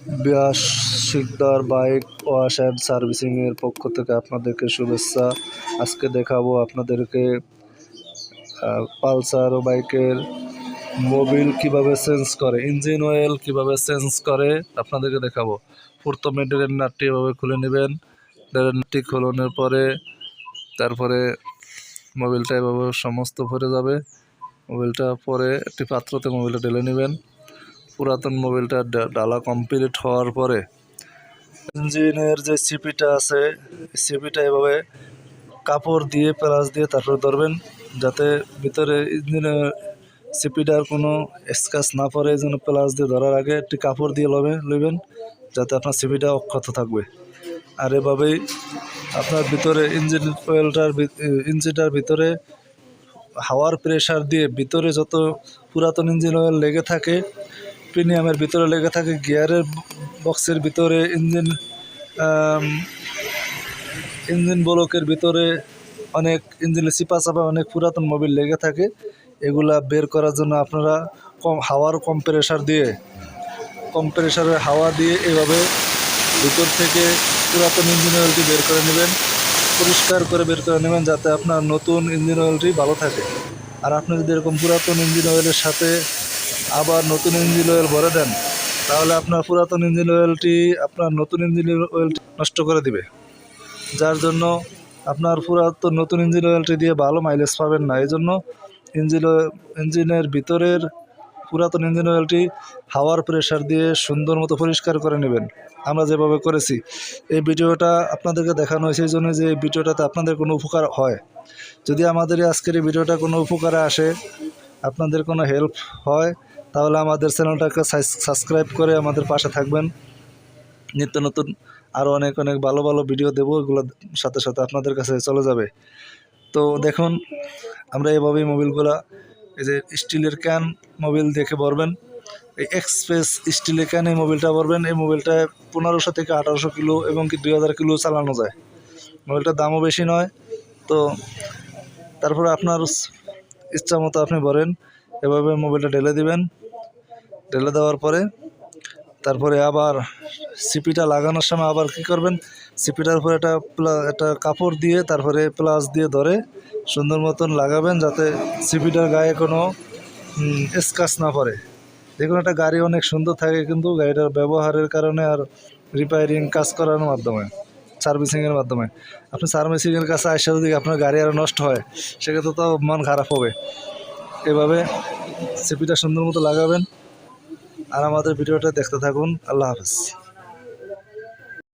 Biyas Sikdar bike wash and সার্ভিসিংয়ের পক্ষ থেকে আপনাদেরকে শুভেচ্ছা। আজকে দেখাবো আপনাদেরকে পালসার বাইকের মোবিল কীভাবে চেঞ্জ করে, ইঞ্জিন অয়েল কীভাবে চেঞ্জ করে আপনাদেরকে দেখাবো। প্রথমে ড্রেন নাটটি এভাবে খুলে নেবেন। ড্রেন নাটটি খোলানোর পরে তারপরে মোবিলটা এভাবে সমস্ত ভরে যাবে। মোবিলটা পরে একটি পাত্রতে মোবিলটা ঢেলে নেবেন। পুরাতন মোবিলটা ডা- ডালা কমপ্লিট হওয়ার পরে ইঞ্জিনের যে সিপিটা আছে সিপিটা এভাবে কাপড় দিয়ে, প্লাস দিয়ে তারপরে ধরবেন, যাতে ভিতরে ইঞ্জিনের সিপিটার কোনো স্কাচ না পড়ে, এই জন্য প্লাস দিয়ে ধরার আগে একটি কাপড় দিয়ে লবে, লইবেন, যাতে আপনার সিপিটা অক্ষত থাকবে। আর এভাবেই আপনার ভিতরে ইঞ্জিন অয়েলটার ইঞ্জিনটার ভিতরে হাওয়ার প্রেশার দিয়ে ভিতরে যত পুরাতন ইঞ্জিন অয়েল লেগে থাকে প্রিমিয়ামের ভিতরে লেগে থাকে, গিয়ারের বক্সের ভিতরে, ইঞ্জিন ইঞ্জিন ব্লকের ভিতরে অনেক ইঞ্জিনের চিপা চাপা অনেক পুরাতন মোবিল লেগে থাকে। এগুলা বের করার জন্য আপনারা কম, হাওয়ার কম প্রেশার দিয়ে কম প্রেশারের হাওয়া দিয়ে এভাবে ভিতর থেকে পুরাতন ইঞ্জিন অয়েলটি বের করে নেবেন, পরিষ্কার করে বের করে নেবেন যাতে আপনার নতুন ইঞ্জিন অয়েলটি ভালো থাকে। আর আপনি যদি এরকম পুরাতন ইঞ্জিন অয়েলের সাথে আবার নতুন ইঞ্জিন অয়েল ভরে দেন, তাহলে আপনার পুরাতন ইঞ্জিন অয়েলটি আপনার নতুন ইঞ্জিন অয়েলটি নষ্ট করে দিবে। যার জন্য আপনার পুরাতন নতুন ইঞ্জিন অয়েলটি দিয়ে ভালো মাইলেজ পাবেন না। এই জন্য ইঞ্জিন ইঞ্জিনের ভিতরের পুরাতন ইঞ্জিন অয়েলটি হাওয়ার প্রেশার দিয়ে সুন্দর মতো পরিষ্কার করে নেবেন। আমরা যেভাবে করেছি, এই ভিডিওটা আপনাদেরকে দেখানো হয়েছে, এই জন্য যে এই ভিডিওটাতে আপনাদের কোনো উপকার হয়। যদি আমাদের আজকের এই ভিডিওটা কোনো উপকারে আসে, আপনাদের কোনো হেল্প হয় তাহলে আমাদের চ্যানেলটাকে সাবস্ক্রাইব করে আমাদের পাশে থাকবেন। নিত্য নতুন আরও অনেক অনেক ভালো ভালো ভিডিও দেবো এগুলোর সাথে সাথে আপনাদের কাছে চলে যাবে। তো দেখুন, আমরা এভাবেই মোবিলগুলা, এই যে স্টিলের ক্যান মোবিল দেখে ভরবেন। এই এক্সপ্রেস স্টিলের ক্যান এই মোবিলটা ভরবেন। এই মোবিলটা পনেরোশো থেকে আঠারোশো কিলো এবং কি দুই হাজার কিলো চালানো যায়। মোবিলটার দামও বেশি নয়। তো তারপরে আপনার ইচ্ছা মতো আপনি ভরেন। এভাবে মোবিলটা ঢেলে দিবেন। ঢেলে দেওয়ার পরে তারপরে আবার সিপিটা লাগানোর সময় আবার কি করবেন? সিপিটার উপরে একটা একটা কাপড় দিয়ে তারপরে প্লাস দিয়ে ধরে সুন্দর মতন লাগাবেন যাতে সিপিটার গায়ে কোনো স্কাচ না পড়ে। দেখুন একটা গাড়ি অনেক সুন্দর থাকে কিন্তু গাড়িটার ব্যবহারের কারণে আর রিপেয়ারিং কাজ করার মাধ্যমে সার্ভিসিংয়ের মাধ্যমে। আপনি সার্ভিসিংয়ের কাছে আসে যদি আপনার গাড়ি আরও নষ্ট হয়, সেক্ষেত্রে তো মন খারাপ হবে। এভাবে সিপিটা সুন্দর মতো লাগাবেন। আর আমাদের ভিডিওটা দেখতে থাকুন। আল্লাহ হাফেজ।